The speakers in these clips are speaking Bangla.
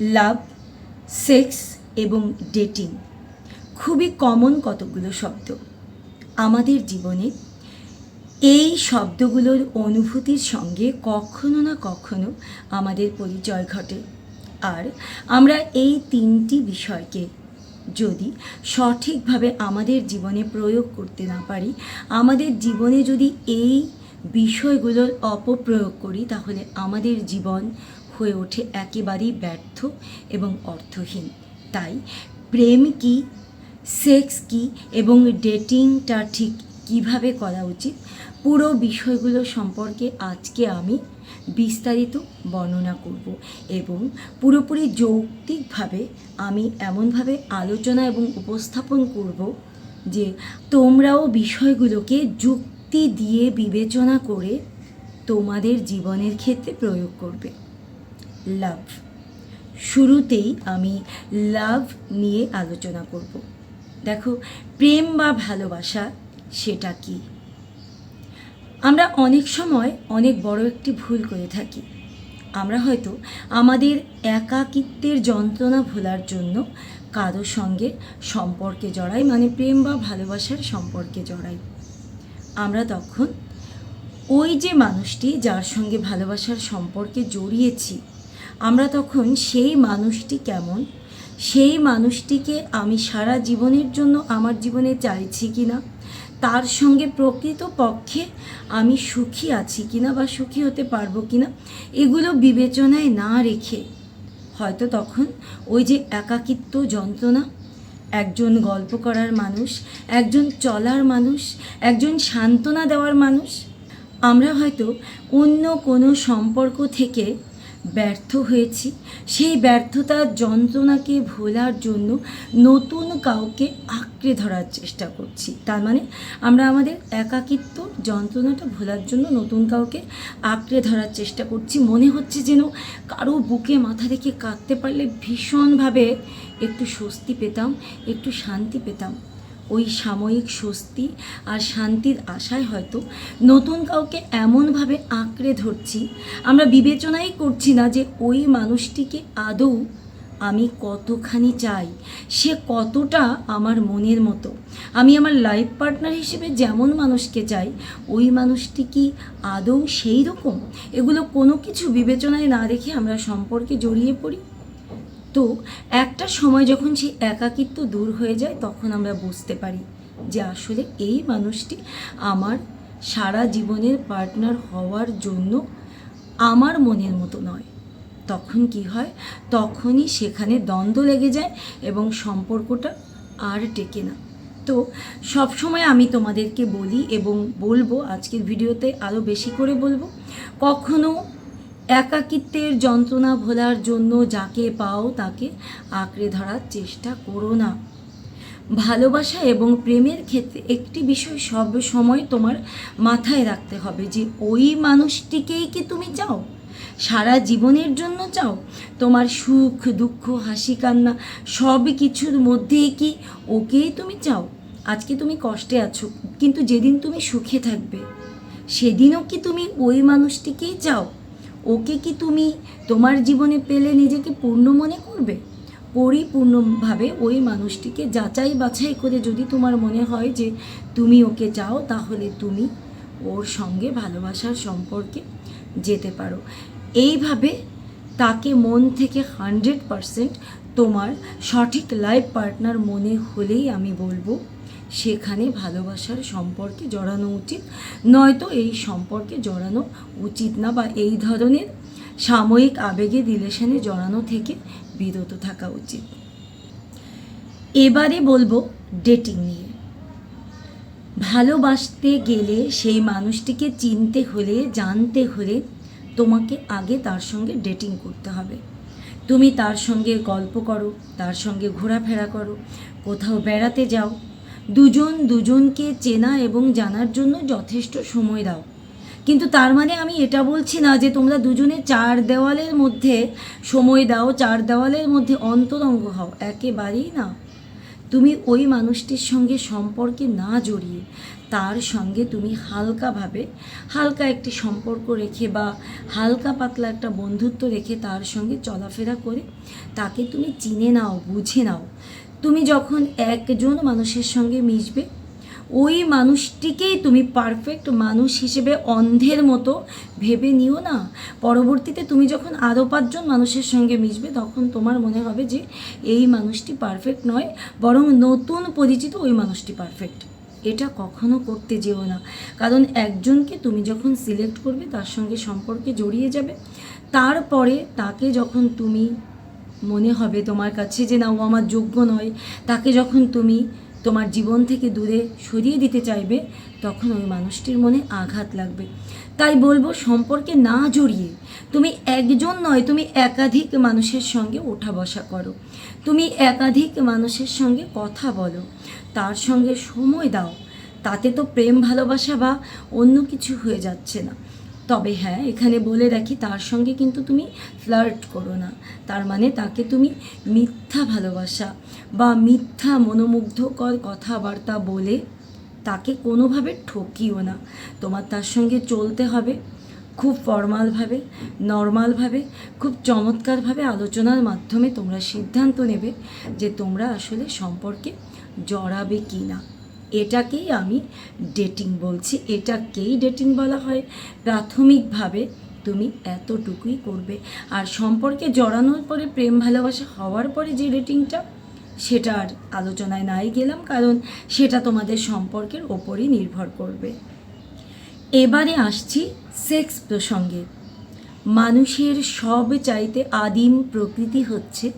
লাভ, সেক্স এবং ডেটিং। খুবই কমন কতগুলো শব্দ। আমাদের জীবনে এই শব্দগুলোর অনুভূতির সঙ্গে কখনো না কখনো আমাদের পরিচয় ঘটে। আর আমরা এই তিনটি বিষয়কে যদি সঠিকভাবে আমাদের জীবনে প্রয়োগ করতে না পারি, আমাদের জীবনে যদি এই বিষয়গুলোর অপপ্রয়োগ করি, তাহলে আমাদের জীবন হয়ে ওঠে একেবারেই ব্যর্থ এবং অর্থহীন। তাই প্রেম কি, সেক্স কি এবং ডেটিংটা ঠিক কীভাবে করা উচিত, পুরো বিষয়গুলো সম্পর্কে আজকে আমি বিস্তারিত বর্ণনা করব এবং পুরোপুরি যৌক্তিকভাবে আমি এমনভাবে আলোচনা এবং উপস্থাপন করব যে তোমরাও বিষয়গুলোকে যুক্তি দিয়ে বিবেচনা করে তোমাদের জীবনের ক্ষেত্রে প্রয়োগ করবে। লাভ শুরুতেই আমি লাভ নিয়ে আলোচনা করব। দেখো, প্রেম বা ভালোবাসা সেটা কি? আমরা অনেক সময় অনেক বড় একটি ভুল করে থাকি। আমরা হয়তো আমাদের একাকিত্বের যন্ত্রণা ভোলার জন্য কারোর সঙ্গে সম্পর্কে জড়াই মানে প্রেম বা ভালোবাসার সম্পর্কে জড়াই। আমরা তখন ওই যে মানুষটি যার সঙ্গে ভালোবাসার সম্পর্কে জড়িয়েছি আমরা তখন সেই মানুষটি কেমন? সেই মানুষটিকে আমি সারা জীবনের জন্য আমার জীবনে চাইছি কি না তার সঙ্গে প্রকৃত পক্ষে আমি সুখী আছি কিনা বা সুখী হতে পারব কিনা, এগুলো বিবেচনায় না রেখে হয়তো তখন ওই যে একাকিত্ব যন্ত্রণা, একজন গল্প করার মানুষ, একজন চলার মানুষ, একজন সান্ত্বনা দেওয়ার মানুষ, আমরা হয়তো অন্য কোনো সম্পর্ক থেকে ব্যর্থ হয়েছি। সেই ব্যর্থতার যন্ত্রণাকে ভোলার জন্য নতুন কাউকে আঁকড়ে ধরার চেষ্টা করছি। তার মানে আমরা আমাদের একাকিত্ব যন্ত্রণাটা ভোলার জন্য নতুন কাউকে আঁকড়ে ধরার চেষ্টা করছি। মনে হচ্ছে যেন কারও বুকে মাথা রেখে কাঁদতে পারলে ভীষণভাবে একটু স্বস্তি পেতাম, একটু শান্তি পেতাম। ওই সাময়িক স্বস্তি আর শান্তির আশায় হয়তো নতুন কাউকে এমনভাবে আঁকড়ে ধরছি। আমরা বিবেচনাই করছি না যে ওই মানুষটিকে আদৌ আমি কতখানি চাই। সে কতটা আমার মনের মতো। আমি আমার লাইফ পার্টনার হিসেবে যেমন মানুষকে চাই, ওই মানুষটি কি আদৌ সেই রকম এগুলো কোনো কিছু বিবেচনায় না রেখে আমরা সম্পর্কে জড়িয়ে পড়ি? তো একটা সময় যখন সেই একাকিত্ব দূর হয়ে যায়, তখন আমরা বুঝতে পারি যে আসলে এই মানুষটি আমার সারা জীবনের পার্টনার হওয়ার জন্য আমার মনের মতো নয়। তখন কি হয়? তখনই সেখানে দ্বন্দ্ব লেগে যায় এবং সম্পর্কটা আর টেকে না। তো সবসময় আমি তোমাদেরকে বলি এবং বলব, আজকের ভিডিওতে আরও বেশি করে বলব, কখনো একাকিত্বের যন্ত্রণা ভোলার জন্য যাকে পাও তাকে আঁকড়ে ধরার চেষ্টা করো না। ভালোবাসা এবং প্রেমের ক্ষেত্রে একটি বিষয় সব সময় তোমার মাথায় রাখতে হবে যে ওই মানুষটিকেই কি তুমি চাও? সারা জীবনের জন্য চাও? তোমার সুখ, দুঃখ, হাসি, কান্না সব কিছুর মধ্যেই কি ওকেই তুমি চাও? আজকে তুমি কষ্টে আছো, কিন্তু যেদিন তুমি সুখে থাকবে, সেদিনও কি তুমি ওই মানুষটিকেই চাও? ওকে কি তুমি তোমার জীবনে পেলে নিজেকে পূর্ণ মনে করবে? পরিপূর্ণভাবে ওই মানুষটিকে যাচাই বাছাই করে যদি তোমার মনে হয় যে তুমি ওকে চাও, তাহলে তুমি ওর সঙ্গে ভালোবাসার সম্পর্কে যেতে পারো। এইভাবে তাকে মন থেকে হান্ড্রেড পারসেন্ট তোমার সঠিক লাইফ পার্টনার মনে হলেই আমি বলব সেখানে ভালোবাসার সম্পর্কে জড়ানো উচিত। নয়তো এই সম্পর্কে জড়ানো উচিত না বা এই ধরনের সাময়িক আবেগে রিলেশনে জড়ানো থেকে বিরত থাকা উচিত। এবারে বলব ডেটিং নিয়ে। ভালোবাসতে গেলে সেই মানুষটিকে চিনতে হলে, জানতে হলে তোমাকে আগে তার সঙ্গে ডেটিং করতে হবে। তুমি তার সঙ্গে গল্প করো, তার সঙ্গে ঘোরাফেরা করো, কোথাও বেড়াতে যাও দুজন দুজনকে চেনা এবং জানার জন্য যথেষ্ট সময় দাও। কিন্তু তার মানে আমি এটা বলছি না যে তোমরা দুজনে চার দেওয়ালের মধ্যে সময় দাও, চার দেওয়ালের মধ্যে অন্তরঙ্গ হও, একেবারেই না। তুমি ওই মানুষটির সঙ্গে সম্পর্কে না জড়িয়ে তার সঙ্গে তুমি হালকাভাবে, হালকা একটি সম্পর্ক রেখে বা হালকা পাতলা একটা বন্ধুত্ব রেখে তার সঙ্গে চলাফেরা করে, তাকে তুমি চিনে নাও, বুঝে নাও। তুমি যখন একজন মানুষের সঙ্গে মিশবে, ওই মানুষটিকেই তুমি পারফেক্ট মানুষ হিসেবে অন্ধের মতো ভেবে নিও না। পরবর্তীতে তুমি যখন আরও পাঁচজন মানুষের সঙ্গে মিশবে, তখন তোমার মনে হবে যে এই মানুষটি পারফেক্ট নয়, বরং নতুন পরিচিত ওই মানুষটি পারফেক্ট এটা কখনো করতে যেও না। কারণ একজনকে তুমি যখন সিলেক্ট করবে, তার সঙ্গে সম্পর্কে জড়িয়ে যাবে। তারপরে তাকে যখন তুমি মনে হবে তোমার কাছে যে না, ও আমার যোগ্য নয়। তাকে যখন তুমি তোমার জীবন থেকে দূরে সরিয়ে দিতে চাইবে, তখন ওই মানুষটির মনে আঘাত লাগবে। তাই বলব, সম্পর্কে না জড়িয়ে তুমি একজন নয়, তুমি একাধিক মানুষের সঙ্গে ওঠা বসা করো। তুমি একাধিক মানুষের সঙ্গে কথা বলো। তার সঙ্গে সময় দাও। তাতে তো প্রেম, ভালোবাসা বা অন্য কিছু হয়ে যাচ্ছে না। তবে হ্যাঁ এখানে বলে রাখি, তার সঙ্গে কিন্তু তুমি ফ্লার্ট করো না। তার মানে তাকে তুমি মিথ্যা ভালোবাসা বা মিথ্যা মনোমুগ্ধকর কথাবার্তা বলে তাকে কোনোভাবে ঠকিও না। তোমার তার সঙ্গে চলতে হবে খুব ফর্মালভাবে, নর্মালভাবে, খুব চমৎকারভাবে আলোচনার মাধ্যমে তোমরা সিদ্ধান্ত নেবে যে তোমরা আসলে সম্পর্কে জড়াবে কি না এটাকেই আমি ডেটিং বলছি। এটাকেই ডেটিং বলা হয়। প্রাথমিকভাবে তুমি এতটুকুই করবে। আর সম্পর্কে জড়ানোর পরে, প্রেম, ভালোবাসা হওয়ার পরে যে ডেটিংটা সেটা আর আলোচনায় নাই গেলাম, কারণ সেটা তোমাদের সম্পর্কের ওপরই নির্ভর করবে। এবারে আসছি সেক্স প্রসঙ্গে। মানুষের সব চাইতে আদিম প্রকৃতি হচ্ছে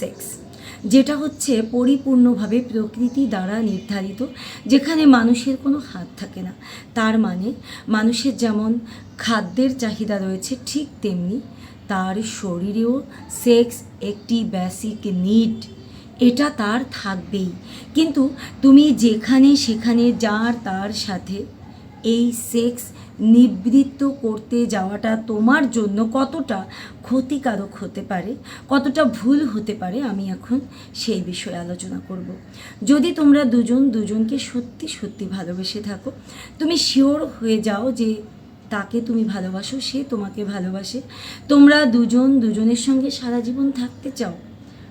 সেক্স যেটা হচ্ছে পরিপূর্ণভাবে প্রকৃতি দ্বারা নির্ধারিত, যেখানে মানুষের কোনো হাত থাকে না। তার মানে মানুষের যেমন খাদ্যের চাহিদা রয়েছে ঠিক তেমনি তার শরীরেও সেক্স একটি বেসিক নিড এটা তার থাকবেই। কিন্তু তুমি যেখানে সেখানে যার তার সাথে এই সেক্স নিবৃত্ত করতে যাওয়াটা তোমার জন্য কতটা ক্ষতিকারক হতে পারে, কতটা ভুল হতে পারে আমি এখন সেই বিষয়ে আলোচনা করব। যদি তোমরা দুজন দুজনকে সত্যি সত্যি ভালোবেসে থাকো, তুমি শিওর হয়ে যাও যে তাকে তুমি ভালোবাসো, সে তোমাকে ভালোবাসে। তোমরা দুজন দুজনের সঙ্গে সারা জীবন থাকতে চাও,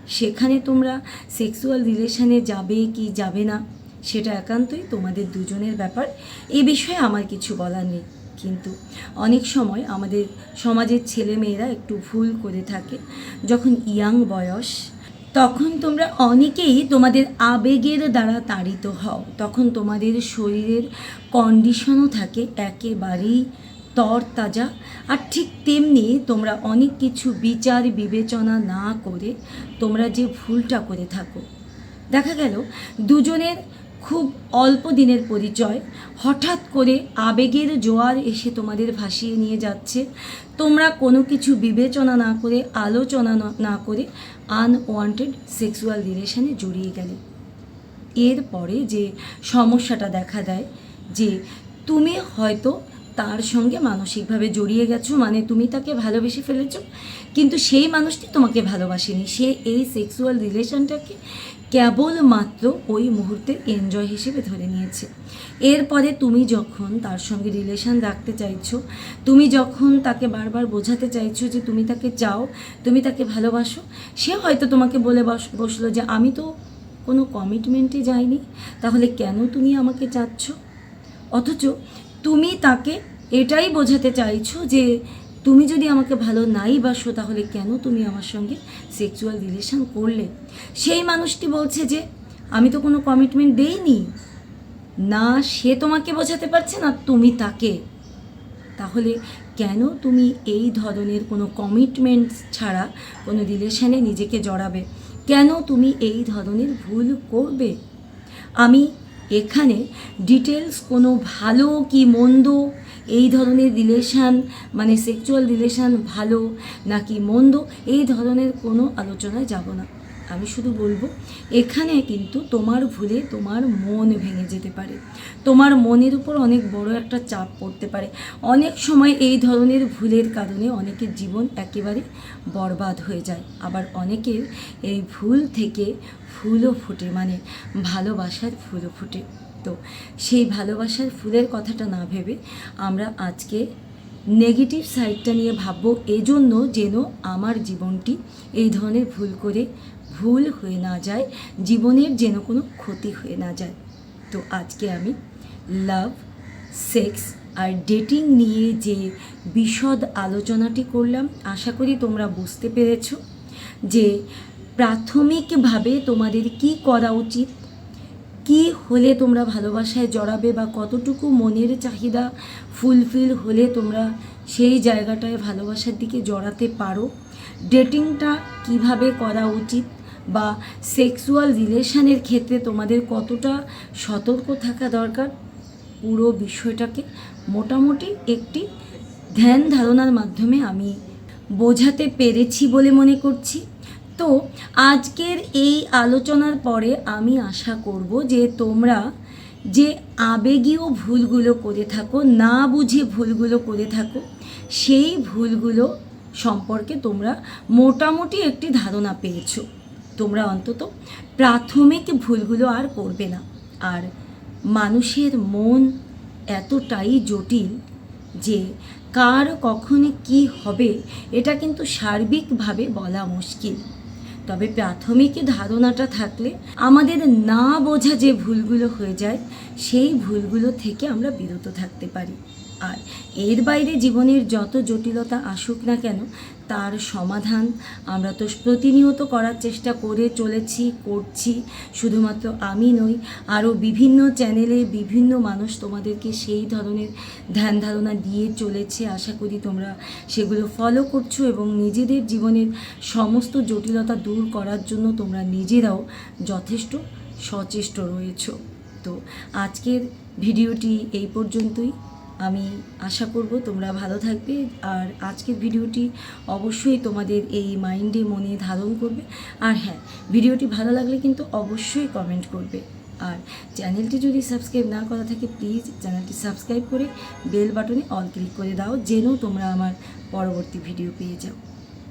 সেখানে তোমরা সেক্সুয়াল রিলেশনে যাবে কি যাবে না সেটা একান্তই তোমাদের দুজনের ব্যাপার। এ বিষয়ে আমার কিছু বলার নেই। কিন্তু অনেক সময় আমাদের সমাজের ছেলেমেয়েরা একটু ভুল করে থাকে। যখন ইয়াং বয়স, তখন তোমরা অনেকেই তোমাদের আবেগের দ্বারা তাড়িত হও। তখন তোমাদের শরীরের কন্ডিশনও থাকে একেবারেই তরতাজা। আর ঠিক তেমনি তোমরা অনেক কিছু বিচার, বিবেচনা না করে তোমরা যে ভুলটা করে থাকো। দেখা গেল, দুজনের খুব অল্প দিনের পরিচয়। হঠাৎ করে আবেগের জোয়ার এসে তোমাদের ভাসিয়ে নিয়ে যাচ্ছে। তোমরা কোনো কিছু বিবেচনা না করে, আলোচনা না- করে আনওয়ান্টেড সেক্সুয়াল রিলেশনে জড়িয়ে গেলে। এরপরে যে সমস্যাটা দেখা দেয় যে তুমি হয়তো তার সঙ্গে মানসিকভাবে জড়িয়ে গেছো মানে তুমি তাকে ভালোবেসে ফেলেছো, কিন্তু সেই মানুষটি তোমাকে ভালোবাসেনি। সে এই সেক্সুয়াল রিলেশনটাকে কেবলমাত্র ওই মুহূর্তে এনজয় হিসেবে ধরে নিয়েছে। এরপরে তুমি যখন তার সঙ্গে রিলেশন রাখতে চাইছো, তুমি যখন তাকে বারবার বোঝাতে চাইছো যে তুমি তাকে চাও, তুমি তাকে ভালোবাসো, সে হয়তো তোমাকে বলে বস, বসল যে, আমি তো কোনো কমিটমেন্টে যাইনি, তাহলে কেন তুমি আমাকে চাচ্ছ? অথচ তুমি তাকে এটাই বোঝাতে চাইছো যে তুমি যদি আমাকে ভালো নাই বাসো, তাহলে কেন তুমি আমার সঙ্গে সেক্সুয়াল রিলেশন করলে? সেই মানুষটি বলছে যে, আমি তো কোনো কমিটমেন্ট দেইনি। না, সে তোমাকে বোঝাতে পারছে না, তুমি তাকে। তাহলে কেন তুমি এই ধরনের কোনো কমিটমেন্ট ছাড়া কোনো রিলেশনে নিজেকে জড়াবে? কেন তুমি এই ধরনের ভুল করবে? আমি এখানে ডিটেলস কোনো ভালো কি মন্দ, এই ধরনের রিলেশান মানে সেক্সুয়াল রিলেশান ভালো নাকি মন্দ, এই ধরনের কোনো আলোচনায় যাব না। আমি শুধু বলব, এখানে কিন্তু তোমার ভুলে তোমার মন ভেঙে যেতে পারে। তোমার মনের উপর অনেক বড় একটা চাপ পড়তে পারে। অনেক সময় এই ধরনের ভুলের কারণে অনেকের জীবন একেবারে বরবাদ হয়ে যায়। আবার অনেকের এই ভুল থেকে ফুলও ফোটে মানে ভালোবাসার ফুলও ফোটে। তো সেই ভালোবাসার ফুলের কথাটা না ভেবে আমরা আজকে নেগেটিভ সাইডটা নিয়ে ভাববো, এজন্য যেন আমার জীবনটি এই ধরনের ভুল করে ভুল হয়ে না যায়, জীবনের যেন কোনো ক্ষতি হয়ে না যায়। তো আজকে আমি লাভ সেক্স আর ডেটিং নিয়ে যে বিশদ আলোচনাটি করলাম, আশা করি তোমরা বুঝতে পেরেছ যে প্রাথমিকভাবে তোমাদের কি করা উচিত, কি হলে তোমরা ভালোবাসায় জড়াবে বা কতটুকু মনের চাহিদা ফুলফিল হলে তোমরা সেই জায়গাটায় ভালোবাসার দিকে জড়াতে পারো ডেটিংটা কীভাবে করা উচিত বা সেক্সুয়াল রিলেশনের ক্ষেত্রে তোমাদের কতটা সতর্ক থাকা দরকার? পুরো বিষয়টাকে মোটামুটি একটি ধ্যান ধারণার মাধ্যমে আমি বোঝাতে পেরেছি বলে মনে করছি। তো আজকের এই আলোচনার পরে আমি আশা করব যে তোমরা যে আবেগীয় ভুলগুলো করে থাকো, না বুঝে ভুলগুলো করে থাকো, সেই ভুলগুলো সম্পর্কে তোমরা মোটামুটি একটি ধারণা পেয়েছ। তোমরা অন্তত প্রাথমিক ভুলগুলো আর করবে না। আর মানুষের মন এতটাই জটিল যে কার কখন কি হবে, এটা কিন্তু সার্বিকভাবে বলা মুশকিল। তবে প্রাথমিক ধারণাটা থাকলে আমাদের না বোঝা যে ভুলগুলো হয়ে যায়, সেই ভুলগুলো থেকে আমরা বিরত থাকতে পারি। আর এর বাইরে জীবনের যত জটিলতা আসুক না কেন, তার সমাধান আমরা তো প্রতিনিয়ত করার চেষ্টা করে চলেছি, করছি। শুধুমাত্র আমি নই, আরও বিভিন্ন চ্যানেলে বিভিন্ন মানুষ তোমাদেরকে সেই ধরনের ধ্যান ধারণা দিয়ে চলেছে। আশা করি তোমরা সেগুলো ফলো করছ এবং নিজেদের জীবনের সমস্ত জটিলতা দূর করার জন্য তোমরা নিজেরাও যথেষ্ট সচেষ্ট রয়েছো। তো আজকের ভিডিওটি এই পর্যন্তই। আমি আশা করব তোমরা ভালো থাকবে। আর আজকের ভিডিওটি অবশ্যই তোমাদের এই মাইন্ডে মনে ধারণ করবে। আর হ্যাঁ ভিডিওটি ভালো লাগলে কিন্তু অবশ্যই কমেন্ট করবে। আর চ্যানেলটি যদি সাবস্ক্রাইব না করা থাকে, প্লিজ চ্যানেলটি সাবস্ক্রাইব করে বেল বাটনে অল ক্লিক করে দাও, যেন তোমরা আমার পরবর্তী ভিডিও পেয়ে যাও।